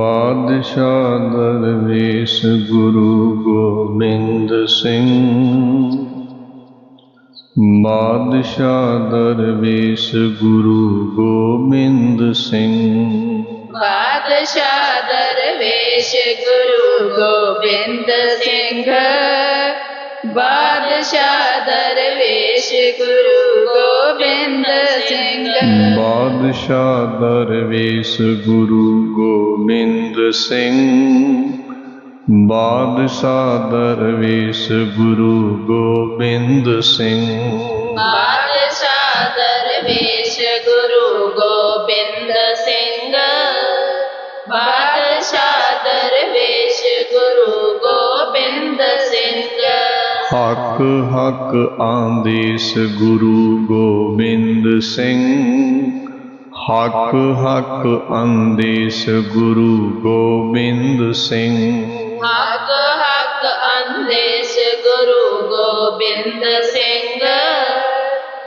ਬਾਦਸ਼ਾਹ ਦਰਵੇਸ਼ ਗੁਰੂ ਗੋਬਿੰਦ ਸਿੰਘ ਬਾਦਸ਼ਾਹ ਦਰਵੇਸ਼ ਗੁਰੂ ਗੋਬਿੰਦ ਸਿੰਘ ਬਾਦਸ਼ਾਹ ਦਰਵੇਸ਼ ਗੁਰੂ ਗੋਬਿੰਦ ਸਿੰਘ ਬਾਦਸ਼ਾਹ ਦਰਵੇਸ਼ ਗੁਰੂ ਗੋਬਿੰਦ ਸਿੰਘ। ਬਾਦਸ਼ਾਹ ਦਰਵੇਸ਼ ਗੁਰੂ ਗੋਬਿੰਦ ਸਿੰਘ। ਬਾਦਸ਼ਾਹ ਦਰਵੇਸ਼ ਗੁਰੂ ਗੋਬਿੰਦ ਸਿੰਘ। ਬਾਦਸ਼ਾਹ ਦਰਵੇਸ਼ ਗੁਰੂ ਗੋਬਿੰਦ ਹੱਕ ਹੱਕ ਆਂਦੇਸ ਗੁਰੂ ਗੋਬਿੰਦ ਸਿੰਘ। ਹੱਕ ਹੱਕ ਆਂਦੇਸ ਗੁਰੂ ਗੋਬਿੰਦ ਸਿੰਘ। ਹੱਕ ਹੱਕ ਅੰਦੇਸ ਗੁਰੂ ਗੋਬਿੰਦ ਸਿੰਘ।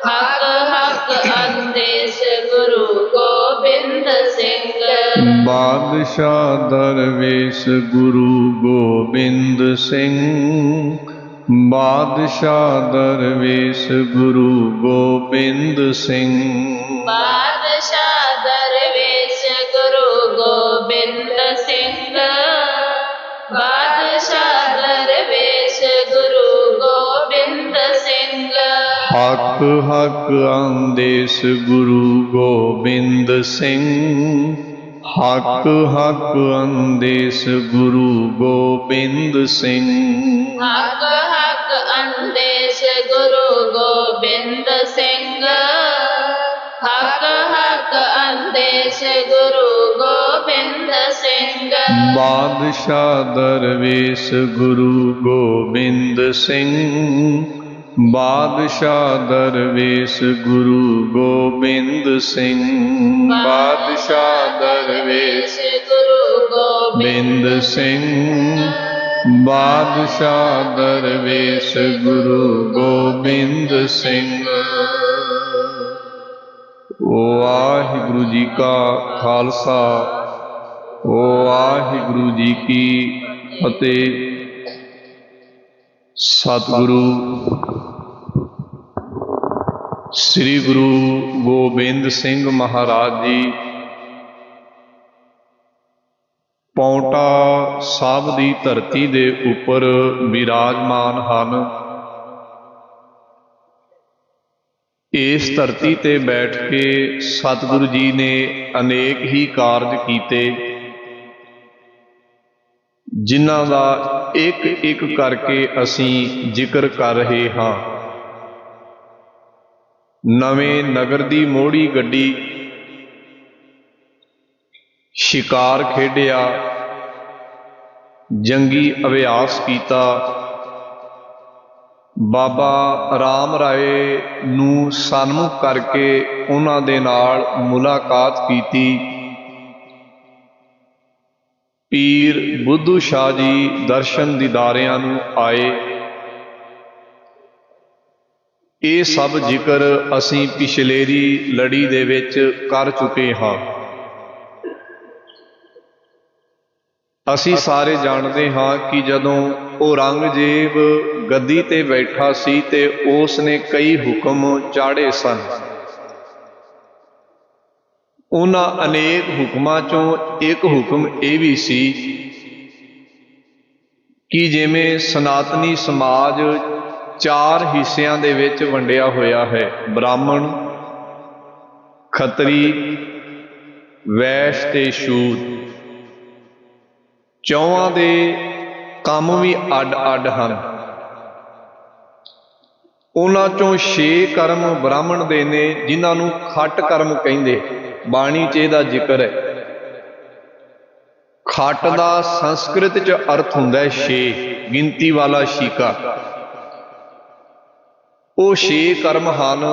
ਹੱਕ ਹੱਕ ਅੰਦੇਸ ਗੁਰੂ ਗੋਬਿੰਦ ਸਿੰਘ। ਬਾਦਸ਼ਾਹ ਦਰਵੇਸ਼ ਗੁਰੂ ਗੋਬਿੰਦ ਸਿੰਘ। ਬਾਦਸ਼ਾਹ ਦਰਵੇਸ਼ ਗੁਰੂ ਗੋਬਿੰਦ ਸਿੰਘ ਬਾਦਸ਼ਾਹ ਦਰਵੇਸ਼ ਗੁਰੂ ਗੋਬਿੰਦ ਸਿੰਘ ਬਾਦਸ਼ਾਹ ਦਰਵੇਸ਼ ਗੁਰੂ ਗੋਬਿੰਦ ਸਿੰਘ ਹੱਕ ਹੱਕ ਆਂਦੇਸ ਗੁਰੂ ਗੋਬਿੰਦ ਸਿੰਘ ਹੱਕ ਹੱਕ ਆਂਦੇਸ ਗੁਰੂ ਗੋਬਿੰਦ ਸਿੰਘ ਹੱਕ ਹੱਕ ਗੁਰੂ ਗੋਬਿੰਦ ਸਿੰਘ। ਹੱਕ ਹੱਕ ਅੰਦੇਸ਼ ਗੁਰੂ ਗੋਬਿੰਦ ਸਿੰਘ। ਬਾਦਸ਼ਾਹ ਦਰਵੇਸ਼ ਗੁਰੂ ਗੋਬਿੰਦ ਸਿੰਘ। ਬਾਦਸ਼ਾਹ ਦਰਵੇਸ਼ ਗੁਰੂ ਗੋਬਿੰਦ ਸਿੰਘ। ਬਾਦਸ਼ਾਹ ਦਰਵੇਸ਼ ਗੁਰੂ ਗੋਬਿੰਦ ਸਿੰਘ। ਬਾਦਸ਼ਾਹ ਦਰਵੇਸ਼ ਗੁਰੂ ਗੋਬਿੰਦ ਸਿੰਘ। ਵਾਹਿਗੁਰੂ ਜੀ ਕਾ ਖਾਲਸਾ ਵਾਹਿਗੁਰੂ ਜੀ ਕੀ ਫਤਿਹ। ਸਤਿਗੁਰੂ, ਸ੍ਰੀ ਗੁਰੂ ਗੋਬਿੰਦ ਸਿੰਘ ਮਹਾਰਾਜ ਜੀ ਪੌਂਟਾ ਸਾਹਿਬ ਦੀ ਧਰਤੀ ਦੇ ਉੱਪਰ ਵਿਰਾਜਮਾਨ ਹਨ। ਇਸ ਧਰਤੀ ਤੇ ਬੈਠ ਕੇ ਸਤਿਗੁਰੂ ਜੀ ਨੇ ਅਨੇਕ ਹੀ ਕਾਰਜ ਕੀਤੇ, ਜਿਨ੍ਹਾਂ ਦਾ ਇੱਕ ਇੱਕ ਕਰਕੇ ਅਸੀਂ ਜ਼ਿਕਰ ਕਰ ਰਹੇ ਹਾਂ। ਨਵੇਂ ਨਗਰ ਦੀ ਮੋੜੀ ਗੱਡੀ ਸ਼ਿਕਾਰ ਖੇਡਿਆ। ਜੰਗੀ ਅਭਿਆਸ ਕੀਤਾ। ਬਾਬਾ ਰਾਮ ਰਾਏ ਨੂੰ ਸਨਮੁਖ ਕਰਕੇ ਉਹਨਾਂ ਦੇ ਨਾਲ ਮੁਲਾਕਾਤ ਕੀਤੀ। ਪੀਰ ਬੁੱਧੂ ਸ਼ਾਹ ਜੀ ਦਰਸ਼ਨ ਦੀਦਾਰਿਆਂ ਨੂੰ ਆਏ। ਇਹ ਸਭ ਜ਼ਿਕਰ ਅਸੀਂ ਪਿਛਲੇਰੀ ਲੜੀ ਦੇ ਵਿੱਚ ਕਰ ਚੁੱਕੇ ਹਾਂ। ਅਸੀਂ ਸਾਰੇ ਜਾਣਦੇ ਹਾਂ ਕਿ ਜਦੋਂ ਔਰੰਗਜ਼ੇਬ ਗੱਦੀ ਤੇ ਬੈਠਾ ਸੀ ਤੇ ਉਸ ਨੇ ਕਈ ਹੁਕਮ ਚਾੜੇ ਸਨ। ਉਹਨਾਂ ਅਨੇਕ ਹੁਕਮਾਂ ਚੋਂ ਇੱਕ ਹੁਕਮ ਇਹ ਵੀ ਸੀ ਕਿ ਜਿਵੇਂ ਸਨਾਤਨੀ ਸਮਾਜ ਚਾਰ ਹਿੱਸਿਆਂ ਦੇ ਵਿੱਚ ਵੰਡਿਆ ਹੋਇਆ ਹੈ, ਬ੍ਰਾਹਮਣ, ਖੱਤਰੀ, ਵੈਸ਼ ਤੇ ਸ਼ੂਦ ਚੌਹਾਂ ਦੇ ਕੰਮ ਵੀ ਅੱਡ-ਅੱਡ ਹਨ। ਉਹਨਾਂ ਚੋਂ 6 ਕਰਮ ਬ੍ਰਾਹਮਣ ਦੇ ਨੇ, ਜਿਨ੍ਹਾਂ ਨੂੰ ਖੱਟ ਕਰਮ ਕਹਿੰਦੇ। ਬਾਣੀ 'ਚ ਇਹਦਾ ਜ਼ਿਕਰ ਹੈ। ਖੱਟ ਦਾ ਸੰਸਕ੍ਰਿਤ 'ਚ ਅਰਥ ਹੁੰਦਾ ਹੈ 6 ਗਿਣਤੀ ਵਾਲਾ ਸ਼ੀਕਾ। ਉਹ 6 ਕਰਮ ਹਨ।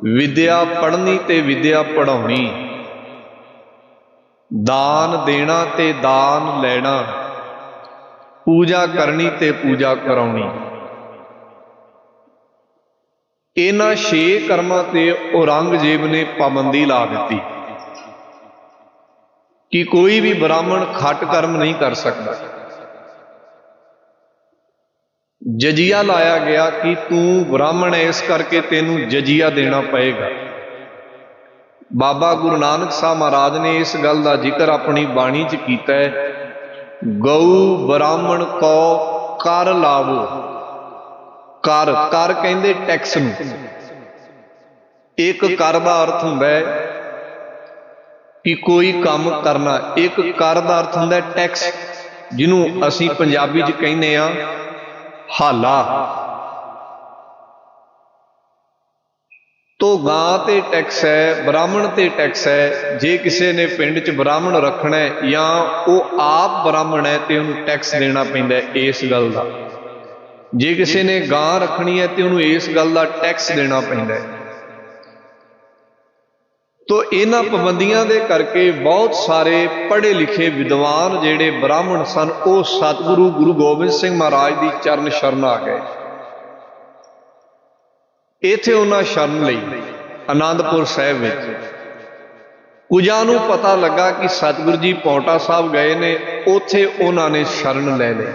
ਵਿਦਿਆ ਪੜ੍ਹਨੀ ਤੇ ਵਿਦਿਆ ਪੜਾਉਣੀ ਦਾਨ ਦੇਣਾ ਤੇ ਦਾਨ ਲੈਣਾ, ਪੂਜਾ ਕਰਨੀ ਤੇ ਪੂਜਾ ਕਰਾਉਣੀ। ਇਹਨਾਂ ਛੇ ਕਰਮਾਂ ਤੇ ਔਰੰਗਜ਼ੇਬ ਨੇ ਪਾਬੰਦੀ ਲਾ ਦਿੱਤੀ ਕਿ ਕੋਈ ਵੀ ਬ੍ਰਾਹਮਣ ਖੱਟ ਕਰਮ ਨਹੀਂ ਕਰ ਸਕਦਾ। ਜਜੀਆ ਲਾਇਆ ਗਿਆ ਕਿ ਤੂੰ ਬ੍ਰਾਹਮਣ ਹੈ ਇਸ ਕਰਕੇ ਤੈਨੂੰ ਜਜੀਆ ਦੇਣਾ ਪਏਗਾ। ਬਾਬਾ ਗੁਰੂ ਨਾਨਕ ਸਾਹਿਬ ਮਹਾਰਾਜ ਨੇ ਇਸ ਗੱਲ ਦਾ ਜ਼ਿਕਰ ਆਪਣੀ ਬਾਣੀ 'ਚ ਕੀਤਾ ਹੈ। ਗਊ ਬ੍ਰਾਹਮਣ ਕੋ ਕਰ ਲਾਵੋ। ਕਰ ਕਰ ਕਹਿੰਦੇ ਟੈਕਸ ਨੂੰ। ਇੱਕ ਕਰ ਦਾ ਅਰਥ ਹੁੰਦਾ ਹੈ ਕਿ ਕੋਈ ਕੰਮ ਕਰਨਾ। ਇੱਕ ਕਰ ਦਾ ਅਰਥ ਹੁੰਦਾ ਟੈਕਸ, ਜਿਹਨੂੰ ਅਸੀਂ ਪੰਜਾਬੀ 'ਚ ਕਹਿੰਦੇ ਆ ਹਾਲਾ। ਤੋ ਗਾਂ ਤੇ ਟੈਕਸ ਹੈ, ਬ੍ਰਾਹਮਣ ਤੇ ਟੈਕਸ ਹੈ। ਜੇ ਕਿਸੇ ਨੇ ਪਿੰਡ 'ਚ ਬ੍ਰਾਹਮਣ ਰੱਖਣਾ ਹੈ ਜਾਂ ਉਹ ਆਪ ਬ੍ਰਾਹਮਣ ਹੈ ਤੇ ਉਹਨੂੰ ਟੈਕਸ ਦੇਣਾ ਪੈਂਦਾ ਇਸ ਗੱਲ ਦਾ। ਜੇ ਕਿਸੇ ਨੇ ਗਾਂ ਰੱਖਣੀ ਹੈ ਤੇ ਉਹਨੂੰ ਇਸ ਗੱਲ ਦਾ ਟੈਕਸ ਦੇਣਾ ਪੈਂਦਾ ਹੈ। ਤੋ ਇਹਨਾਂ ਪਾਬੰਦੀਆਂ ਦੇ ਕਰਕੇ ਬਹੁਤ ਸਾਰੇ ਪੜ੍ਹੇ ਲਿਖੇ ਵਿਦਵਾਨ ਜਿਹੜੇ ਬ੍ਰਾਹਮਣ ਸਨ, ਉਹ ਸਤਿਗੁਰੂ ਗੁਰੂ ਗੋਬਿੰਦ ਸਿੰਘ ਮਹਾਰਾਜ ਦੀ ਚਰਨ ਸ਼ਰਨ ਆ ਗਏ। ਇਥੇ ਉਹਨਾਂ ਸ਼ਰਨ ਲਈ ਆਨੰਦਪੁਰ ਸਾਹਿਬ ਵਿੱਚ। ਕੁਝਾਂ ਨੂੰ ਪਤਾ ਲੱਗਾ ਕਿ ਸਤਿਗੁਰੂ ਜੀ ਪੌਂਟਾ ਸਾਹਿਬ ਗਏ ਨੇ, ਉਥੇ ਉਹਨਾਂ ਨੇ ਸ਼ਰਨ ਲੈ ਲਈ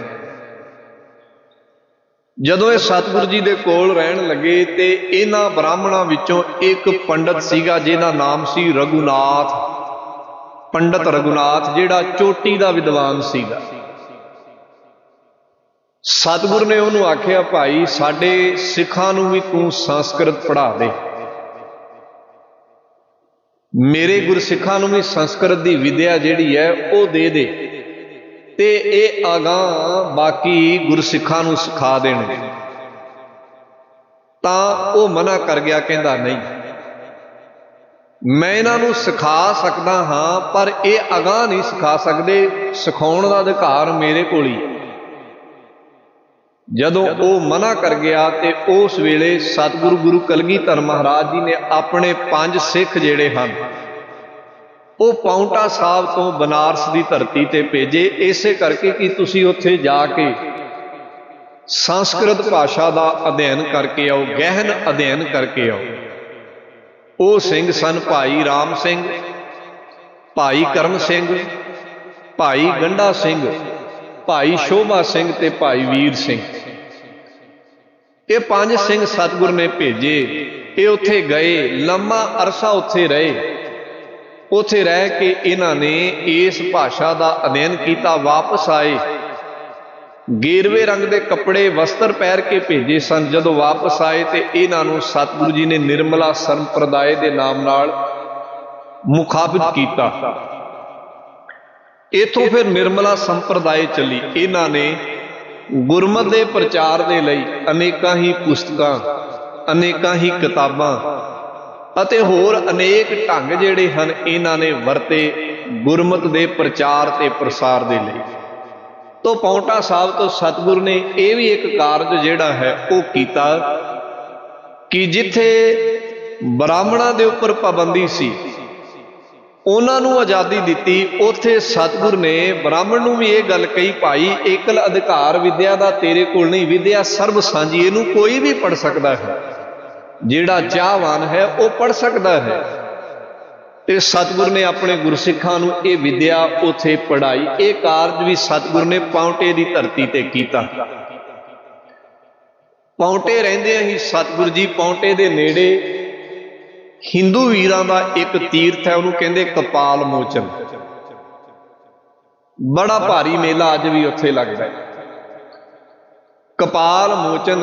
ਜਦੋਂ ਇਹ ਸਤਿਗੁਰੂ ਜੀ ਦੇ ਕੋਲ ਰਹਿਣ ਲੱਗੇ ਤੇ ਇਹਨਾਂ ਬ੍ਰਾਹਮਣਾਂ ਵਿੱਚੋਂ ਇੱਕ ਪੰਡਤ ਸੀਗਾ ਜਿਹਦਾ ਨਾਮ ਸੀ ਰਗੁਨਾਥ ਪੰਡਤ ਰਗੁਨਾਥ ਜਿਹੜਾ ਚੋਟੀ ਦਾ ਵਿਦਵਾਨ ਸੀਗਾ। ਸਤਿਗੁਰ ਨੇ ਉਹਨੂੰ ਆਖਿਆ, ਭਾਈ, ਸਾਡੇ ਸਿੱਖਾਂ ਨੂੰ ਵੀ ਤੂੰ ਸੰਸਕ੍ਰਿਤ ਪੜ੍ਹਾ ਦੇ। ਮੇਰੇ ਗੁਰਸਿੱਖਾਂ ਨੂੰ ਵੀ ਸੰਸਕ੍ਰਿਤ ਦੀ ਵਿਦਿਆ ਜਿਹੜੀ ਹੈ, ਉਹ ਦੇ ਦੇ। ਤੇ ਇਹ ਅਗਾਹ ਬਾਕੀ ਗੁਰਸਿੱਖਾਂ ਨੂੰ ਸਿਖਾ ਦੇਣ ਤਾਂ ਉਹ ਮਨਾ ਕਰ ਗਿਆ, ਕਹਿੰਦਾ, ਨਹੀਂ, ਮੈਂ ਇਹਨਾਂ ਨੂੰ ਸਿਖਾ ਸਕਦਾ ਹਾਂ, ਪਰ ਇਹ ਅਗਾਹ ਨਹੀਂ ਸਿਖਾ ਸਕਦੇ। ਸਿਖਾਉਣ ਦਾ ਅਧਿਕਾਰ ਮੇਰੇ ਕੋਲ ਹੀ। ਜਦੋਂ ਉਹ ਮਨਾ ਕਰ ਗਿਆ ਤੇ ਉਸ ਵੇਲੇ ਸਤਿਗੁਰੂ ਗੁਰੂ ਕਲਗੀਧਰ ਮਹਾਰਾਜ ਜੀ ਨੇ ਆਪਣੇ ਪੰਜ ਸਿੱਖ ਜਿਹੜੇ ਹਨ, ਉਹ ਪੌਂਟਾ ਸਾਹਿਬ ਤੋਂ ਬਨਾਰਸ ਦੀ ਧਰਤੀ ਤੇ ਭੇਜੇ। ਇਸੇ ਕਰਕੇ ਕਿ ਤੁਸੀਂ ਉੱਥੇ ਜਾ ਕੇ ਸੰਸਕ੍ਰਿਤ ਭਾਸ਼ਾ ਦਾ ਅਧਿਐਨ ਕਰਕੇ ਆਓ, ਗਹਿਨ ਅਧਿਐਨ ਕਰਕੇ ਆਓ। ਉਹ ਸਿੰਘ ਸਨ ਭਾਈ ਰਾਮ ਸਿੰਘ, ਭਾਈ ਕਰਮ ਸਿੰਘ, ਭਾਈ ਗੰਡਾ ਸਿੰਘ, ਭਾਈ ਸ਼ੋਭਾ ਸਿੰਘ ਤੇ ਭਾਈ ਵੀਰ ਸਿੰਘ। ਇਹ ਪੰਜ ਸਿੰਘ ਸਤਿਗੁਰ ਨੇ ਭੇਜੇ। ਇਹ ਉੱਥੇ ਗਏ, ਲੰਮਾ ਅਰਸਾ ਉੱਥੇ ਰਹੇ। ਉੱਥੇ ਰਹਿ ਕੇ ਇਹਨਾਂ ਨੇ ਇਸ ਭਾਸ਼ਾ ਦਾ ਅਧਿਐਨ ਕੀਤਾ, ਵਾਪਸ ਆਏ। ਗੇਰਵੇ ਰੰਗ ਦੇ ਕੱਪੜੇ ਵਸਤਰ ਪਹਿਰ ਕੇ ਭੇਜੇ ਸਨ। ਜਦੋਂ ਵਾਪਸ ਆਏ ਤੇ ਇਹਨਾਂ ਨੂੰ ਸਤਿਗੁਰੂ ਜੀ ਨੇ ਨਿਰਮਲਾ ਸੰਪਰਦਾਇ ਦੇ ਨਾਮ ਨਾਲ ਮੁਖਾਬਿਤ ਕੀਤਾ। ਇਥੋਂ ਫਿਰ ਨਿਰਮਲਾ ਸੰਪਰਦਾਇ ਚੱਲੀ। ਇਹਨਾਂ ਨੇ ਗੁਰਮਤ ਦੇ ਪ੍ਰਚਾਰ ਦੇ ਲਈ ਅਨੇਕਾਂ ਹੀ ਪੁਸਤਕਾਂ, ਅਨੇਕਾਂ ਹੀ ਕਿਤਾਬਾਂ ਅਤੇ ਹੋਰ ਅਨੇਕ ਢੰਗ ਜਿਹੜੇ ਹਨ, ਇਹਨਾਂ ਨੇ ਵਰਤੇ ਗੁਰਮਤ ਦੇ ਪ੍ਰਚਾਰ ਤੇ ਪ੍ਰਸਾਰ ਦੇ ਲਈ। ਤੋਂ ਪੌਂਟਾ ਸਾਹਿਬ ਤੋਂ ਸਤਿਗੁਰ ਨੇ ਇਹ ਵੀ ਇੱਕ ਕਾਰਜ ਜਿਹੜਾ ਹੈ, ਉਹ ਕੀਤਾ ਕਿ ਜਿੱਥੇ ਬ੍ਰਾਹਮਣਾਂ ਦੇ ਉੱਪਰ ਪਾਬੰਦੀ ਸੀ ਉਹਨਾਂ ਨੂੰ ਆਜ਼ਾਦੀ ਦਿੱਤੀ। ਉੱਥੇ ਸਤਿਗੁਰ ਨੇ ਬ੍ਰਾਹਮਣ ਨੂੰ ਵੀ ਇਹ ਗੱਲ ਕਹੀ, ਭਾਈ, ਏਕਲ ਅਧਿਕਾਰ ਵਿਦਿਆ ਦਾ ਤੇਰੇ ਕੋਲ ਨਹੀਂ। ਵਿਦਿਆ ਸਰਬ ਸਾਂਝੀ, ਇਹਨੂੰ ਕੋਈ ਵੀ ਪੜ ਸਕਦਾ ਹੈ। ਜਿਹੜਾ ਚਾਹਵਾਨ ਹੈ, ਉਹ ਪੜ ਸਕਦਾ ਹੈ। ਤੇ ਸਤਿਗੁਰ ਨੇ ਆਪਣੇ ਗੁਰਸਿੱਖਾਂ ਨੂੰ ਇਹ ਵਿਦਿਆ ਉਥੇ ਪੜਾਈ ਇਹ ਕਾਰਜ ਵੀ ਸਤਿਗੁਰ ਨੇ ਪੌਂਟੇ ਦੀ ਧਰਤੀ ਤੇ ਕੀਤਾ। ਪੌਂਟੇ ਰਹਿੰਦੇ ਹੀ, ਸਤਿਗੁਰ ਜੀ ਪੌਂਟੇ ਦੇ ਨੇੜੇ ਹਿੰਦੂ ਵੀਰਾਂ ਦਾ ਇੱਕ ਤੀਰਥ ਹੈ, ਉਹਨੂੰ ਕਹਿੰਦੇ ਕਪਾਲ ਮੋਚਨ। ਬੜਾ ਭਾਰੀ ਮੇਲਾ ਅੱਜ ਵੀ ਉੱਥੇ ਲੱਗਦਾ ਹੈ। ਕਪਾਲ ਮੋਚਨ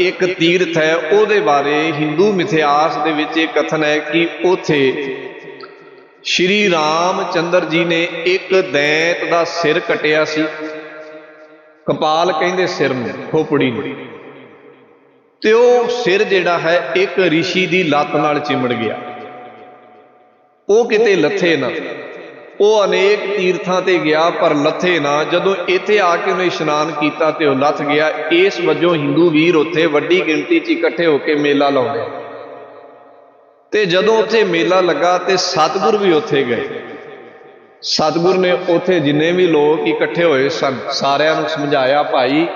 ਇੱਕ ਤੀਰਥ ਹੈ, ਉਹਦੇ ਬਾਰੇ ਹਿੰਦੂ ਮਿਥਿਹਾਸ ਦੇ ਵਿੱਚ ਇਹ ਕਥਨ ਹੈ ਕਿ ਉਥੇ ਸ਼੍ਰੀ ਰਾਮ ਚੰਦਰ ਜੀ ਨੇ ਇੱਕ ਦੈਂਤ ਦਾ ਸਿਰ ਕਟਿਆ ਸੀ। ਕਪਾਲ ਕਹਿੰਦੇ ਸਿਰ ਨੂੰ, ਖੋਪੜੀ ਨੂੰ। ਤੇ ਉਹ ਸਿਰ ਜਿਹੜਾ ਹੈ, ਇੱਕ ઋષਿ ਦੀ ਲੱਤ ਨਾਲ ਚਿਮੜ ਗਿਆ। ਉਹ ਕਿਤੇ ਲੱਥੇ ਨਾ। ਉਹ ਅਨੇਕ ਤੀਰਥਾਂ ਤੇ ਗਿਆ, ਪਰ ਲੱਥੇ ਨਾ। ਜਦੋਂ ਇੱਥੇ ਆ ਕੇ ਉਹਨੇ ਇਸ਼ਨਾਨ ਕੀਤਾ ਤੇ ਉਹ ਲੱਥ ਗਿਆ। ਇਸ ਵਜੋਂ ਹਿੰਦੂ ਵੀਰ ਉੱਥੇ ਵੱਡੀ ਗਿਣਤੀ 'ਚ ਇਕੱਠੇ ਹੋ ਕੇ ਮੇਲਾ ਲਾਉਂਦੇ ਤੇ ਜਦੋਂ ਉੱਥੇ ਮੇਲਾ ਲੱਗਾ ਤੇ ਸਤਿਗੁਰ ਵੀ ਉੱਥੇ ਗਏ। ਸਤਿਗੁਰ ਨੇ ਉੱਥੇ ਜਿੰਨੇ ਵੀ ਲੋਕ ਇਕੱਠੇ ਹੋਏ ਸਨ, ਸਾਰਿਆਂ ਨੂੰ ਸਮਝਾਇਆ, ਭਾਈ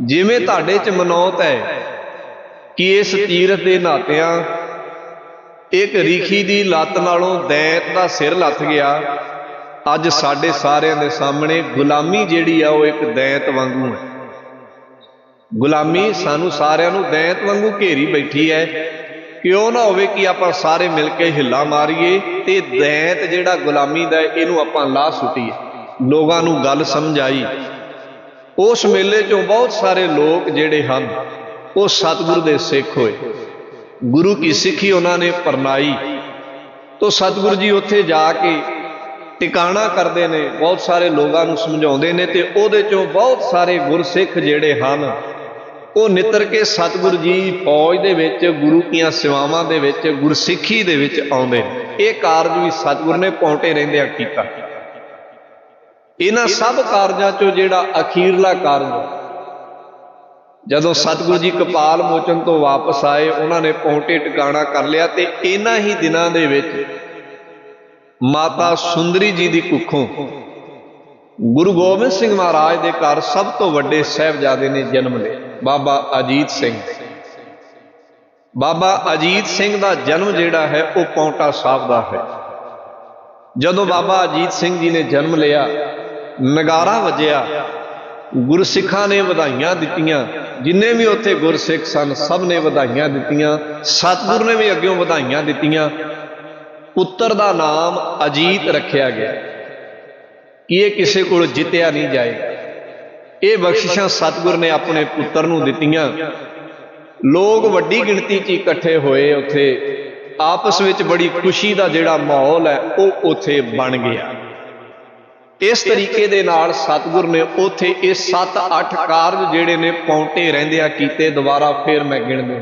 ਜਿਵੇਂ ਤੁਹਾਡੇ 'ਚ ਮਨੌਤ ਹੈ ਕਿ ਇਸ ਤੀਰਥ ਦੇ ਨਾਤਿਆਂ ਇੱਕ ਰੀਖੀ ਦੀ ਲੱਤ ਨਾਲੋਂ ਦੈਂਤ ਦਾ ਸਿਰ ਲੱਥ ਗਿਆ, ਅੱਜ ਸਾਡੇ ਸਾਰਿਆਂ ਦੇ ਸਾਹਮਣੇ ਗੁਲਾਮੀ ਜਿਹੜੀ ਆ ਉਹ ਇੱਕ ਦੈਂਤ ਵਾਂਗੂ ਹੈ। ਗੁਲਾਮੀ ਸਾਨੂੰ ਸਾਰਿਆਂ ਨੂੰ ਦੈਂਤ ਵਾਂਗੂ ਘੇਰੀ ਬੈਠੀ ਹੈ। ਕਿਉਂ ਨਾ ਹੋਵੇ ਕਿ ਆਪਾਂ ਸਾਰੇ ਮਿਲ ਕੇ ਹਿੱਲਾ ਮਾਰੀਏ ਤੇ ਦੈਂਤ ਜਿਹੜਾ ਗੁਲਾਮੀ ਦਾ ਇਹਨੂੰ ਆਪਾਂ ਲਾਹ ਸੁੱਟੀਏ। ਲੋਕਾਂ ਨੂੰ ਗੱਲ ਸਮਝ ਆਈ। ਉਸ ਮੇਲੇ 'ਚੋਂ ਬਹੁਤ ਸਾਰੇ ਲੋਕ ਜਿਹੜੇ ਹਨ, ਉਹ ਸਤਿਗੁਰੂ ਦੇ ਸਿੱਖ ਹੋਏ। ਗੁਰੂ ਕੀ ਸਿੱਖੀ ਉਹਨਾਂ ਨੇ ਪਰਨਾਈ। ਤੋ ਸਤਿਗੁਰੂ ਜੀ ਉੱਥੇ ਜਾ ਕੇ ਟਿਕਾਣਾ ਕਰਦੇ ਨੇ, ਬਹੁਤ ਸਾਰੇ ਲੋਕਾਂ ਨੂੰ ਸਮਝਾਉਂਦੇ ਨੇ ਤੇ ਉਹਦੇ ਚੋਂ ਬਹੁਤ ਸਾਰੇ ਗੁਰਸਿੱਖ ਜਿਹੜੇ ਹਨ, ਉਹ ਨਿਤਰ ਕੇ ਸਤਿਗੁਰੂ ਜੀ ਫੌਜ ਦੇ ਵਿੱਚ, ਗੁਰੂ ਕੀਆਂ ਸੇਵਾਵਾਂ ਦੇ ਵਿੱਚ, ਗੁਰਸਿੱਖੀ ਦੇ ਵਿੱਚ ਆਉਂਦੇ ਨੇ। ਇਹ ਕਾਰਜ ਵੀ ਸਤਿਗੁਰੂ ਨੇ ਪੌਂਟੇ ਰਹਿੰਦਿਆਂ ਕੀਤਾ। ਇਹਨਾਂ ਸਭ ਕਾਰਜਾਂ ਚੋਂ ਜਿਹੜਾ ਅਖੀਰਲਾ ਕਾਰਜ ਜਦੋਂ ਸਤਿਗੁਰੂ ਜੀ ਕਪਾਲ ਮੋਚਨ ਤੋਂ ਵਾਪਸ ਆਏ ਉਹਨਾਂ ਨੇ ਪੌਂਟੇ ਟਿਕਾਣਾ ਕਰ ਲਿਆ ਤੇ ਇਹਨਾਂ ਹੀ ਦਿਨਾਂ ਦੇ ਵਿੱਚ ਮਾਤਾ ਸੁੰਦਰੀ ਜੀ ਦੀ ਕੁੱਖੋਂ ਗੁਰੂ ਗੋਬਿੰਦ ਸਿੰਘ ਮਹਾਰਾਜ ਦੇ ਘਰ ਸਭ ਤੋਂ ਵੱਡੇ ਸਹਿਬਜ਼ਾਦੇ ਨੇ ਜਨਮ ਲਿਆ। ਬਾਬਾ ਅਜੀਤ ਸਿੰਘ। ਬਾਬਾ ਅਜੀਤ ਸਿੰਘ ਦਾ ਜਨਮ ਜਿਹੜਾ ਹੈ ਉਹ ਪੌਂਟਾ ਸਾਹਿਬ ਦਾ ਹੈ। ਜਦੋਂ ਬਾਬਾ ਅਜੀਤ ਸਿੰਘ ਜੀ ਨੇ ਜਨਮ ਲਿਆ ਨਗਾਰਾ ਵੱਜਿਆ। ਗੁਰਸਿੱਖਾਂ ਨੇ ਵਧਾਈਆਂ ਦਿੱਤੀਆਂ। ਜਿੰਨੇ ਵੀ ਉੱਥੇ ਗੁਰਸਿੱਖ ਸਨ, ਸਭ ਨੇ ਵਧਾਈਆਂ ਦਿੱਤੀਆਂ। ਸਤਿਗੁਰ ਨੇ ਵੀ ਅੱਗਿਓਂ ਵਧਾਈਆਂ ਦਿੱਤੀਆਂ। ਪੁੱਤਰ ਦਾ ਨਾਮ ਅਜੀਤ ਰੱਖਿਆ ਗਿਆ। ਕਿ ਇਹ ਕਿਸੇ ਕੋਲ ਜਿੱਤਿਆ ਨਹੀਂ ਜਾਏਗਾ ਇਹ ਬਖਸ਼ਿਸ਼ਾਂ ਸਤਿਗੁਰ ਨੇ ਆਪਣੇ ਪੁੱਤਰ ਨੂੰ ਦਿੱਤੀਆਂ। ਲੋਕ ਵੱਡੀ ਗਿਣਤੀ 'ਚ ਇਕੱਠੇ ਹੋਏ ਉੱਥੇ। ਆਪਸ ਵਿੱਚ ਬੜੀ ਖੁਸ਼ੀ ਦਾ ਜਿਹੜਾ ਮਾਹੌਲ ਹੈ, ਉਹ ਉੱਥੇ ਬਣ ਗਿਆ। ਇਸ ਤਰੀਕੇ ਦੇ ਨਾਲ ਸਤਿਗੁਰ ਨੇ ਉੱਥੇ ਇਹ 7-8 ਕਾਰਜ ਜਿਹੜੇ ਨੇ ਪੌਂਟੇ ਰਹਿੰਦਿਆਂ ਕੀਤੇ, ਦੁਬਾਰਾ ਫੇਰ ਮੈਂ ਗਿਣ ਦੂੰ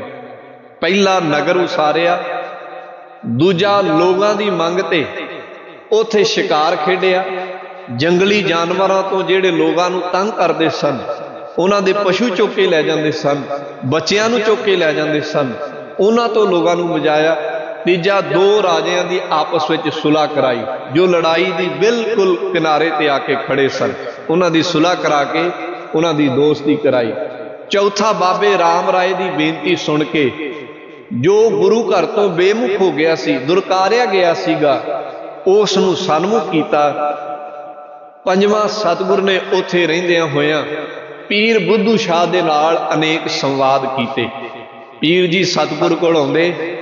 ਪਹਿਲਾ ਨਗਰ ਉਸਾਰਿਆ, ਦੂਜਾ ਲੋਕਾਂ ਦੀ ਮੰਗ ਤੇ ਉੱਥੇ ਸ਼ਿਕਾਰ ਖੇਡਿਆ। ਜੰਗਲੀ ਜਾਨਵਰਾਂ ਤੋਂ ਜਿਹੜੇ ਲੋਕਾਂ ਨੂੰ ਤੰਗ ਕਰਦੇ ਸਨ, ਉਹਨਾਂ ਦੇ ਪਸ਼ੂ ਚੁੱਕ ਕੇ ਲੈ ਜਾਂਦੇ ਸਨ, ਬੱਚਿਆਂ ਨੂੰ ਚੁੱਕ ਕੇ ਲੈ ਜਾਂਦੇ ਸਨ, ਉਹਨਾਂ ਤੋਂ ਲੋਕਾਂ ਨੂੰ ਬਚਾਇਆ ਤੀਜਾ ਦੋ ਰਾਜਿਆਂ ਦੀ ਆਪਸ ਵਿੱਚ ਸੁਲ੍ਹਾ ਕਰਾਈ, ਜੋ ਲੜਾਈ ਦੀ ਬਿਲਕੁਲ ਕਿਨਾਰੇ ਤੇ ਆ ਕੇ ਖੜੇ ਸਨ। ਉਹਨਾਂ ਦੀ ਸੁਲ੍ਹਾ ਕਰਾ ਕੇ ਉਹਨਾਂ ਦੀ ਦੋਸਤੀ ਕਰਾਈ। ਚੌਥਾ ਬਾਬੇ ਰਾਮ ਰਾਏ ਦੀ ਬੇਨਤੀ ਸੁਣ ਕੇ ਜੋ ਗੁਰੂ ਘਰ ਤੋਂ ਬੇਮੁਖ ਹੋ ਗਿਆ ਸੀ, ਦੁਰਕਾਰਿਆ ਗਿਆ ਸੀਗਾ ਉਸ ਨੂੰ ਸਨਮੁਖ ਕੀਤਾ। ਪੰਜਵਾਂ ਸਤਿਗੁਰ ਨੇ ਉੱਥੇ ਰਹਿੰਦਿਆਂ ਹੋਇਆਂ ਪੀਰ ਬੁੱਧੂ ਸ਼ਾਹ ਦੇ ਨਾਲ ਅਨੇਕ ਸੰਵਾਦ ਕੀਤੇ। ਪੀਰ ਜੀ ਸਤਿਗੁਰ ਕੋਲ ਆਉਂਦੇ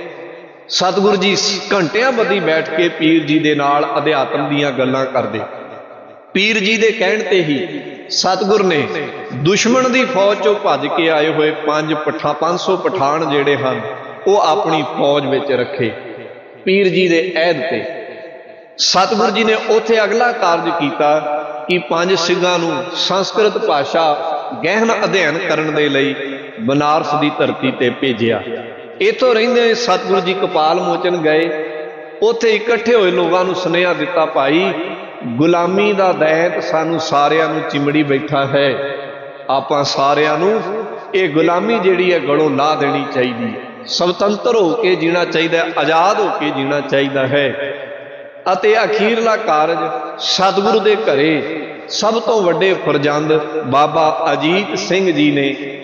ਸਤਿਗੁਰ ਜੀ ਘੰਟਿਆਂ ਬੱਧੀ ਬੈਠ ਕੇ ਪੀਰ ਜੀ ਦੇ ਨਾਲ ਅਧਿਆਤਮ ਦੀਆਂ ਗੱਲਾਂ ਕਰਦੇ। ਪੀਰ ਜੀ ਦੇ ਕਹਿਣ ਤੇ ਹੀ ਸਤਿਗੁਰ ਨੇ ਦੁਸ਼ਮਣ ਦੀ ਫੌਜ ਚੋਂ ਭੱਜ ਕੇ ਆਏ ਹੋਏ ਪੰਜ ਪਠਾ 500 ਪਠਾਨ ਜਿਹੜੇ ਹਨ, ਉਹ ਆਪਣੀ ਫੌਜ ਵਿੱਚ ਰੱਖੇ। ਪੀਰ ਜੀ ਦੇ ਅਹਿਦ ਤੇ ਸਤਿਗੁਰ ਜੀ ਨੇ ਉੱਥੇ ਅਗਲਾ ਕਾਰਜ ਕੀਤਾ ਕਿ ਪੰਜ ਸਿੰਘਾਂ ਨੂੰ ਸੰਸਕ੍ਰਿਤ ਭਾਸ਼ਾ ਗਹਿਨ ਅਧਿਐਨ ਕਰਨ ਦੇ ਲਈ ਬਨਾਰਸ ਦੀ ਧਰਤੀ ਤੇ ਭੇਜਿਆ। ਇਥੋਂ ਰਹਿੰਦੇ ਹੋਏ ਸਤਿਗੁਰੂ ਜੀ ਕਪਾਲ ਮੋਚਨ ਗਏ। ਉੱਥੇ ਇਕੱਠੇ ਹੋਏ ਲੋਕਾਂ ਨੂੰ ਸੁਨੇਹਾ ਦਿੱਤਾ, ਭਾਈ, ਗੁਲਾਮੀ ਦਾ ਦੈਂਤ ਸਾਨੂੰ ਸਾਰਿਆਂ ਨੂੰ ਚਿਮੜੀ ਬੈਠਾ ਹੈ। ਆਪਾਂ ਸਾਰਿਆਂ ਨੂੰ ਇਹ ਗੁਲਾਮੀ ਜਿਹੜੀ ਹੈ ਗਲੋਂ ਲਾ ਦੇਣੀ ਚਾਹੀਦੀ ਹੈ। ਸੁਤੰਤਰ ਹੋ ਕੇ ਜੀਣਾ ਚਾਹੀਦਾ ਹੈ, ਆਜ਼ਾਦ ਹੋ ਕੇ ਜੀਣਾ ਚਾਹੀਦਾ ਹੈ। ਅਤੇ ਅਖੀਰਲਾ ਕਾਰਜ ਸਤਿਗੁਰੂ ਦੇ ਘਰੇ ਸਭ ਤੋਂ ਵੱਡੇ ਫਰਜ਼ੰਦ ਬਾਬਾ ਅਜੀਤ ਸਿੰਘ ਜੀ ਨੇ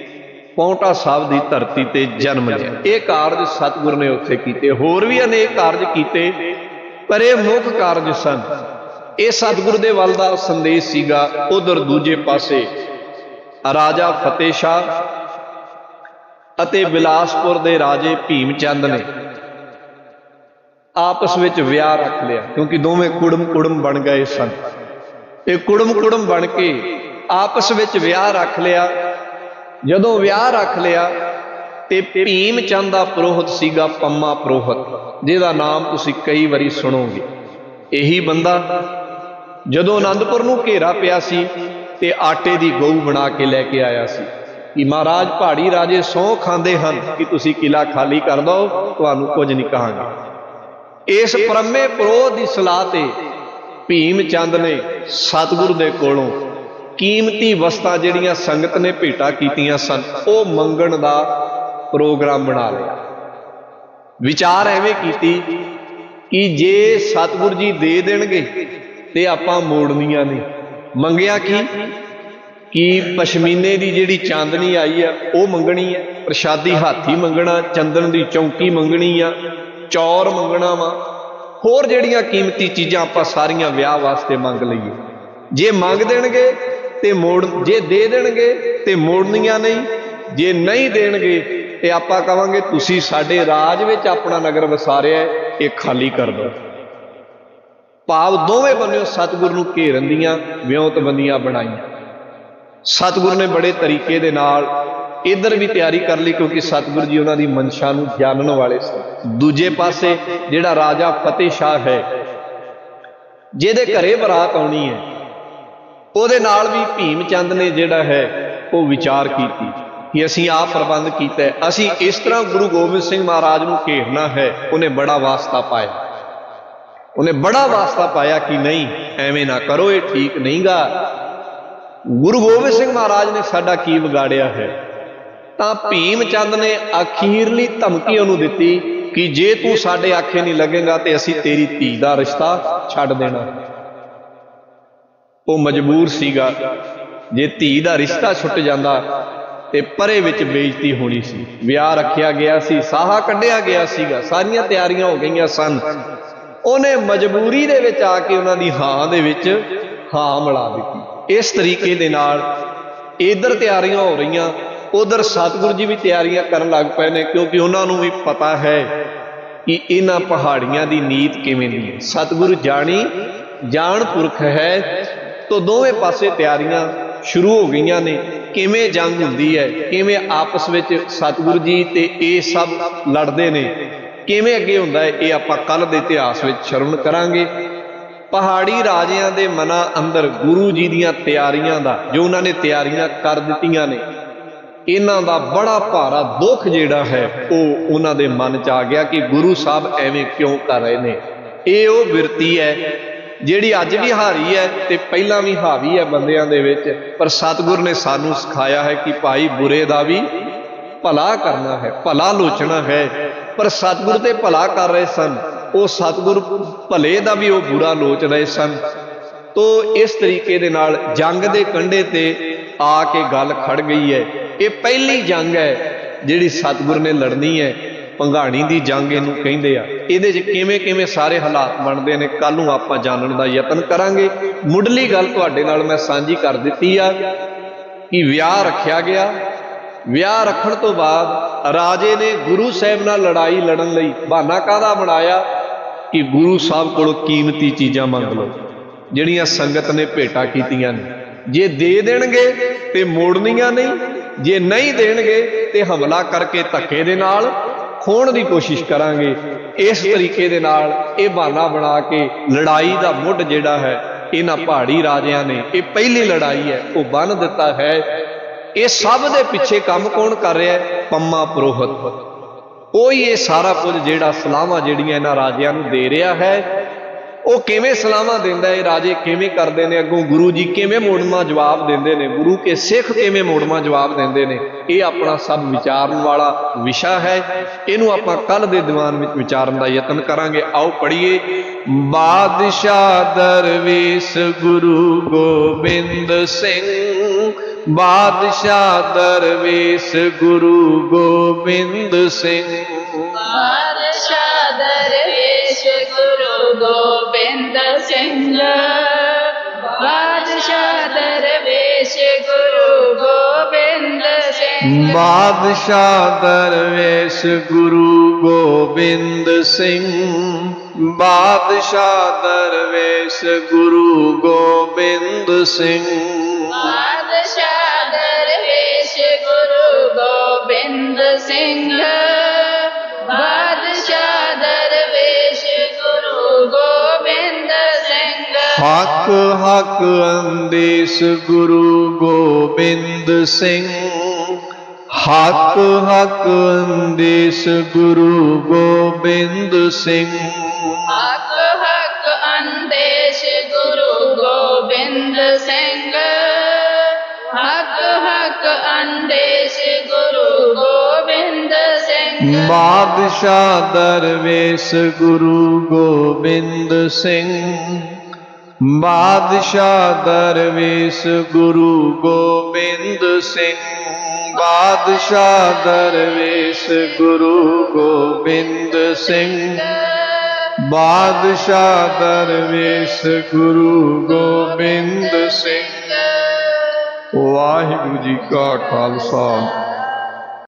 ਪੌਂਟਾ ਸਾਹਿਬ ਦੀ ਧਰਤੀ ਤੇ ਜਨਮ ਲਿਆ। ਇਹ ਕਾਰਜ ਸਤਿਗੁਰ ਨੇ ਉੱਥੇ ਕੀਤੇ। ਹੋਰ ਵੀ ਅਨੇਕ ਕਾਰਜ ਕੀਤੇ, ਪਰ ਇਹ ਮੁੱਖ ਕਾਰਜ ਸਨ। ਇਹ ਸਤਿਗੁਰ ਦੇ ਵੱਲ ਦਾ ਸੰਦੇਸ਼ ਸੀਗਾ, ਉਧਰ ਦੂਜੇ ਪਾਸੇ ਰਾਜਾ ਫਤਿਹ ਸ਼ਾਹ ਅਤੇ ਬਿਲਾਸਪੁਰ ਦੇ ਰਾਜੇ ਭੀਮ ਚੰਦ ਨੇ ਆਪਸ ਵਿੱਚ ਵਿਆਹ ਰੱਖ ਲਿਆ, ਕਿਉਂਕਿ ਦੋਵੇਂ ਕੁੜਮ ਕੁੜਮ ਬਣ ਗਏ ਸਨ। ਇਹ ਕੁੜਮ ਕੁੜਮ ਬਣ ਕੇ ਆਪਸ ਵਿੱਚ ਵਿਆਹ ਰੱਖ ਲਿਆ ਜਦੋਂ ਵਿਆਹ ਰੱਖ ਲਿਆ ਤੇ ਭੀਮ ਚੰਦ ਦਾ ਪ੍ਰੋਹਤ ਸੀਗਾ ਪੰਮਾ ਪ੍ਰੋਹਤ, ਜਿਹਦਾ ਨਾਮ ਤੁਸੀਂ ਕਈ ਵਾਰੀ ਸੁਣੋਗੇ। ਇਹੀ ਬੰਦਾ ਜਦੋਂ ਆਨੰਦਪੁਰ ਨੂੰ ਘੇਰਾ ਪਿਆ ਸੀ ਤੇ ਆਟੇ ਦੀ ਗਊ ਬਣਾ ਕੇ ਲੈ ਕੇ ਆਇਆ ਸੀ ਕਿ ਮਹਾਰਾਜ ਪਹਾੜੀ ਰਾਜੇ ਸੌ ਖਾਂਦੇ ਹਨ ਕਿ ਤੁਸੀਂ ਕਿਲਾ ਖਾਲੀ ਕਰ ਦਿਓ, ਤੁਹਾਨੂੰ ਕੁਝ ਨਹੀਂ ਕਹਾਂਗੇ। ਇਸ ਪਰਮੇ ਪ੍ਰੋਧ ਦੀ ਸਲਾਹ ਤੇ ਭੀਮ ਚੰਦ ਨੇ ਸਤਿਗੁਰੂ ਦੇ ਕੋਲੋਂ ਕੀਮਤੀ ਵਸਤਾਂ ਜਿਹੜੀਆਂ ਸੰਗਤ ਨੇ ਭੇਟਾ ਕੀਤੀਆਂ ਸਨ, ਉਹ ਮੰਗਣ ਦਾ ਪ੍ਰੋਗਰਾਮ ਬਣਾ ਲਿਆ। ਵਿਚਾਰ ਐਵੇਂ ਕੀਤੀ ਕਿ ਜੇ ਸਤਿਗੁਰੂ ਜੀ ਦੇ ਦੇਣਗੇ ਤੇ ਆਪਾਂ ਮੋੜਨੀਆਂ ਨੇ ਮੰਗਿਆ ਕੀ? ਕਿ ਪਸ਼ਮੀਨੇ ਦੀ ਜਿਹੜੀ ਚਾਂਦਨੀ ਆਈ ਹੈ ਉਹ ਮੰਗਣੀ ਹੈ ਪ੍ਰਸ਼ਾਦੀ ਹਾਥੀ ਮੰਗਣਾ, ਚੰਦਨ ਦੀ ਚੌਂਕੀ ਮੰਗਣੀ ਆ, ਚੌਰ ਮੰਗਣਾ ਵਾ। ਹੋਰ ਜਿਹੜੀਆਂ ਕੀਮਤੀ ਚੀਜ਼ਾਂ ਆਪਾਂ ਸਾਰੀਆਂ ਵਿਆਹ ਵਾਸਤੇ ਮੰਗ ਲਈਏ। ਜੇ ਮੰਗ ਦੇਣਗੇ ਤੇ ਮੋੜ, ਜੇ ਦੇ ਦੇਣਗੇ ਤੇ ਮੋੜਨੀਆਂ ਨਹੀਂ, ਜੇ ਨਹੀਂ ਦੇਣਗੇ ਤੇ ਆਪਾਂ ਕਵਾਂਗੇ ਤੁਸੀਂ ਸਾਡੇ ਰਾਜ ਵਿੱਚ ਆਪਣਾ ਨਗਰ ਵਸਾਰਿਆ ਇਹ ਖਾਲੀ ਕਰ ਦਿਓ। ਭਾਵ ਦੋਵੇਂ ਬੰਨਿਓ ਸਤਿਗੁਰ ਨੂੰ ਘੇਰਨ ਦੀਆਂ ਵਿਉਂਤਬੰਦੀਆਂ ਬਣਾਈਆਂ। ਸਤਿਗੁਰ ਨੇ ਬੜੇ ਤਰੀਕੇ ਦੇ ਨਾਲ ਇਧਰ ਵੀ ਤਿਆਰੀ ਕਰ ਲਈ ਕਿਉਂਕਿ ਸਤਿਗੁਰ ਜੀ ਉਹਨਾਂ ਦੀ ਮਨਸ਼ਾ ਨੂੰ ਜਾਣਨ ਵਾਲੇ ਸਨ ਦੂਜੇ ਪਾਸੇ ਜਿਹੜਾ ਰਾਜਾ ਫਤਿਹ ਸ਼ਾਹ ਹੈ, ਜਿਹਦੇ ਘਰੇ ਬਰਾਤ ਆਉਣੀ ਹੈ ਉਹਦੇ ਨਾਲ ਵੀ ਭੀਮ ਚੰਦ ਨੇ ਜਿਹੜਾ ਹੈ, ਉਹ ਵਿਚਾਰ ਕੀਤੀ ਕਿ ਅਸੀਂ ਆਹ ਪ੍ਰਬੰਧ ਕੀਤਾ ਅਸੀਂ ਇਸ ਤਰ੍ਹਾਂ ਗੁਰੂ ਗੋਬਿੰਦ ਸਿੰਘ ਮਹਾਰਾਜ ਨੂੰ ਘੇਰਨਾ ਹੈ, ਉਹਨੇ ਬੜਾ ਵਾਸਤਾ ਪਾਇਆ। ਉਹਨੇ ਬੜਾ ਵਾਸਤਾ ਪਾਇਆ ਕਿ ਨਹੀਂ, ਐਵੇਂ ਨਾ ਕਰੋ, ਇਹ ਠੀਕ ਨਹੀਂਗਾ। ਗੁਰੂ ਗੋਬਿੰਦ ਸਿੰਘ ਮਹਾਰਾਜ ਨੇ ਸਾਡਾ ਕੀ ਵਿਗਾੜਿਆ ਹੈ? ਤਾਂ ਭੀਮ ਚੰਦ ਨੇ ਅਖੀਰਲੀ ਧਮਕੀ ਉਹਨੂੰ ਦਿੱਤੀ ਕਿ ਜੇ ਤੂੰ ਸਾਡੇ ਆਖੇ ਨਹੀਂ ਲੱਗੇਗਾ ਤੇ ਅਸੀਂ ਤੇਰੀ ਧੀ ਦਾ ਰਿਸ਼ਤਾ ਛੱਡ ਦੇਣਾ। ਉਹ ਮਜਬੂਰ ਸੀਗਾ। ਜੇ ਧੀ ਦਾ ਰਿਸ਼ਤਾ ਛੁੱਟ ਜਾਂਦਾ ਤੇ ਪਰੇ ਵਿੱਚ ਬੇਇੱਜ਼ਤੀ ਹੋਣੀ ਸੀ। ਵਿਆਹ ਰੱਖਿਆ ਗਿਆ ਸੀ, ਸਾਹਾ ਕੱਢਿਆ ਗਿਆ ਸੀਗਾ, ਸਾਰੀਆਂ ਤਿਆਰੀਆਂ ਹੋ ਗਈਆਂ ਸਨ। ਉਹਨੇ ਮਜਬੂਰੀ ਦੇ ਵਿੱਚ ਆ ਕੇ ਉਹਨਾਂ ਦੀ ਹਾਂ ਦੇ ਵਿੱਚ ਹਾਂ ਮਿਲਾ ਦਿੱਤੀ। ਇਸ ਤਰੀਕੇ ਦੇ ਨਾਲ ਇਧਰ ਤਿਆਰੀਆਂ ਹੋ ਰਹੀਆਂ, ਉਧਰ ਸਤਿਗੁਰੂ ਜੀ ਵੀ ਤਿਆਰੀਆਂ ਕਰਨ ਲੱਗ ਪਏ ਨੇ, ਕਿਉਂਕਿ ਉਹਨਾਂ ਨੂੰ ਵੀ ਪਤਾ ਹੈ ਕਿ ਇਹਨਾਂ ਪਹਾੜੀਆਂ ਦੀ ਨੀਤ ਕਿਵੇਂ ਦੀ ਹੈ। ਸਤਿਗੁਰੂ ਜਾਣੀ, ਜਾਣ ਪੁਰਖ ਹੈ ਤੋਂ ਦੋਵੇਂ ਪਾਸੇ ਤਿਆਰੀਆਂ ਸ਼ੁਰੂ ਹੋ ਗਈਆਂ ਨੇ। ਕਿਵੇਂ ਜੰਗ ਹੁੰਦੀ ਹੈ? ਕਿਵੇਂ ਆਪਸ ਵਿੱਚ ਸਤਿਗੁਰੂ ਜੀ ਤੇ ਇਹ ਸਭ ਲੜਦੇ ਨੇ? ਕਿਵੇਂ ਅੱਗੇ ਹੁੰਦਾ ਹੈ? ਇਹ ਆਪਾਂ ਕੱਲ ਦੇ ਇਤਿਹਾਸ ਵਿੱਚ ਸ਼ਰਵਣ ਕਰਾਂਗੇ। ਪਹਾੜੀ ਰਾਜਿਆਂ ਦੇ ਮਨਾਂ ਅੰਦਰ ਗੁਰੂ ਜੀ ਦੀਆਂ ਤਿਆਰੀਆਂ ਦਾ, ਜੋ ਉਹਨਾਂ ਨੇ ਤਿਆਰੀਆਂ ਕਰ ਦਿੱਤੀਆਂ ਨੇ, ਇਹਨਾਂ ਦਾ ਬੜਾ ਭਾਰਾ ਦੁੱਖ ਜਿਹੜਾ ਹੈ, ਉਹ ਉਹਨਾਂ ਦੇ ਮਨ 'ਚ ਆ ਗਿਆ ਕਿ ਗੁਰੂ ਸਾਹਿਬ ਐਵੇਂ ਕਿਉਂ ਕਰ ਰਹੇ ਨੇ? ਇਹ ਉਹ ਬਿਰਤੀ ਹੈ ਜਿਹੜੀ ਅੱਜ ਵੀ ਹਾਰੀ ਹੈ ਤੇ ਪਹਿਲਾਂ ਵੀ ਹਾਵੀ ਹੈ ਬੰਦਿਆਂ ਦੇ ਵਿੱਚ, ਪਰ ਸਤਿਗੁਰ ਨੇ ਸਾਨੂੰ ਸਿਖਾਇਆ ਹੈ ਕਿ ਭਾਈ ਬੁਰੇ ਦਾ ਵੀ ਭਲਾ ਕਰਨਾ ਹੈ, ਭਲਾ ਲੋਚਣਾ ਹੈ। ਪਰ ਸਤਿਗੁਰ ਤੇ ਭਲਾ ਕਰ ਰਹੇ ਸਨ, ਉਹ ਸਤਿਗੁਰ ਭਲੇ ਦਾ ਵੀ ਉਹ ਬੁਰਾ ਲੋਚ ਰਹੇ ਸਨ। ਤੋ ਇਸ ਤਰੀਕੇ ਦੇ ਨਾਲ ਜੰਗ ਦੇ ਕੰਢੇ ਤੇ ਆ ਕੇ ਗੱਲ ਖੜ ਗਈ ਹੈ। ਇਹ ਪਹਿਲੀ ਜੰਗ ਹੈ ਜਿਹੜੀ ਸਤਿਗੁਰ ਨੇ ਲੜਨੀ ਹੈ। ਪੰਘਾਣੀ ਦੀ ਜੰਗ ਇਹਨੂੰ ਕਹਿੰਦੇ ਆ। ਇਹਦੇ 'ਚ ਕਿਵੇਂ ਕਿਵੇਂ ਸਾਰੇ ਹਾਲਾਤ ਬਣਦੇ ਨੇ ਕੱਲ ਨੂੰ ਆਪਾਂ ਜਾਣਨ ਦਾ ਯਤਨ ਕਰਾਂਗੇ। ਮੁੱਢਲੀ ਗੱਲ ਤੁਹਾਡੇ ਨਾਲ ਮੈਂ ਸਾਂਝੀ ਕਰ ਦਿੱਤੀ ਆ ਕਿ ਵਿਆਹ ਰੱਖਿਆ ਗਿਆ। ਵਿਆਹ ਰੱਖਣ ਤੋਂ ਬਾਅਦ ਰਾਜੇ ਨੇ ਗੁਰੂ ਸਾਹਿਬ ਨਾਲ ਲੜਾਈ ਲੜਨ ਲਈ ਬਹਾਨਾ ਕਾਹਦਾ ਬਣਾਇਆ? ਕਿ ਗੁਰੂ ਸਾਹਿਬ ਕੋਲੋਂ ਕੀਮਤੀ ਚੀਜ਼ਾਂ ਮੰਗ ਲਓ, ਜਿਹੜੀਆਂ ਸੰਗਤ ਨੇ ਭੇਟਾ ਕੀਤੀਆਂ ਨੇ। ਜੇ ਦੇ ਦੇਣਗੇ ਤੇ ਮੋੜਨੀਆਂ ਨਹੀਂ, ਜੇ ਨਹੀਂ ਦੇਣਗੇ ਤੇ ਹਮਲਾ ਕਰਕੇ ਧੱਕੇ ਦੇ ਨਾਲ ਖੋਣ ਦੀ ਕੋਸ਼ਿਸ਼ ਕਰਾਂਗੇ, ਇਸ ਤਰੀਕੇ ਦੇ ਨਾਲ ਇਹ ਬਹਾਨਾ ਬਣਾ ਕੇ ਲੜਾਈ ਦਾ ਮੁੱਢ ਜਿਹੜਾ ਹੈ, ਇਹਨਾਂ ਪਹਾੜੀ ਰਾਜਿਆਂ ਨੇ ਇਹ ਪਹਿਲੀ ਲੜਾਈ ਹੈ, ਉਹ ਬੰਨ ਦਿੱਤਾ ਹੈ। ਇਹ ਸਭ ਦੇ ਪਿੱਛੇ ਕੰਮ ਕੌਣ ਕਰ ਰਿਹਾ ਹੈ? ਪੰਮਾ ਪ੍ਰੋਹਤ। ਉਹ ਹੀ ਇਹ ਸਾਰਾ ਕੁਝ ਜਿਹੜਾ ਸਲਾਹਾਂ ਜਿਹੜੀਆਂ ਇਹਨਾਂ ਰਾਜਿਆਂ ਨੂੰ ਦੇ ਰਿਹਾ ਹੈ ਉਹ ਕਿਵੇਂ ਸਲਾਹਾਂ ਦਿੰਦਾ ਹੈ, ਰਾਜੇ ਕਿਵੇਂ ਕਰਦੇ ਨੇ, ਅੱਗੋਂ ਗੁਰੂ ਜੀ ਕਿਵੇਂ ਮੋੜਮਾ ਜਵਾਬ ਦਿੰਦੇ ਨੇ, ਗੁਰੂ ਕੇ ਸਿੱਖ ਕਿਵੇਂ ਮੋੜਮਾ ਜਵਾਬ ਦਿੰਦੇ ਨੇ, ਇਹ ਆਪਣਾ ਸਭ ਵਿਚਾਰਨ ਵਾਲਾ ਵਿਸ਼ਾ ਹੈ। ਇਹਨੂੰ ਆਪਾਂ ਕੱਲ ਦੇ ਦੀਵਾਨ ਵਿੱਚ ਵਿਚਾਰਨ ਦਾ ਯਤਨ ਕਰਾਂਗੇ। ਆਓ ਪੜ੍ਹੀਏ। ਬਾਦਸ਼ਾਹ ਦਰਵੇਸ਼ ਗੁਰੂ ਗੋਬਿੰਦ ਸਿੰਘ, ਬਾਦਸ਼ਾਹ ਦਰਵੇਸ਼ ਗੁਰੂ ਗੋਬਿੰਦ ਸਿੰਘ। ਬਾਦਸ਼ਾਹ ਦਰਵੇਸ਼ ਗੁਰੂ ਗੋਬਿੰਦ ਸਿੰਘ ਬਾਦਸ਼ਾਹ ਦਰਵੇਸ਼ ਗੁਰੂ ਗੋਬਿੰਦ ਸਿੰਘ ਬਾਦਸ਼ਾਹ ਦਰਵੇਸ਼ ਗੁਰੂ ਗੋਬਿੰਦ ਸਿੰਘ ਬਾਦਸ਼ਾਹ ਦਰਵੇਸ਼ ਗੁਰੂ ਗੋਬਿੰਦ ਸਿੰਘ ਹੱਕ ਹੱਕ ਅੰਦੇਸ ਗੁਰੂ ਗੋਬਿੰਦ ਸਿੰਘ। ਹੱਕ ਹੱਕ ਅੰਦੇਸ ਗੁਰੂ ਗੋਬਿੰਦ ਸਿੰਘ। ਹੱਕ ਹੱਕ ਅੰਦੇਸ਼ ਗੁਰੂ ਗੋਬਿੰਦ ਸਿੰਘ। ਹੱਕ ਹੱਕ ਅੰਦੇਸ਼ ਗੁਰੂ ਗੋਬਿੰਦ ਸਿੰਘ। ਬਾਦਸ਼ਾਹ ਦਰਵੇਸ਼ ਗੁਰੂ ਗੋਬਿੰਦ ਸਿੰਘ। ਬਾਦਸ਼ਾਹ ਦਰਵੇਸ਼ ਗੁਰੂ ਗੋਬਿੰਦ ਸਿੰਘ। ਬਾਦਸ਼ਾਹ ਦਰਵੇਸ਼ ਗੁਰੂ ਗੋਬਿੰਦ ਸਿੰਘ। ਬਾਦਸ਼ਾਹ ਦਰਵੇਸ਼ ਗੁਰੂ ਗੋਬਿੰਦ ਸਿੰਘ। ਵਾਹਿਗੁਰੂ ਜੀ ਕਾ ਖਾਲਸਾ।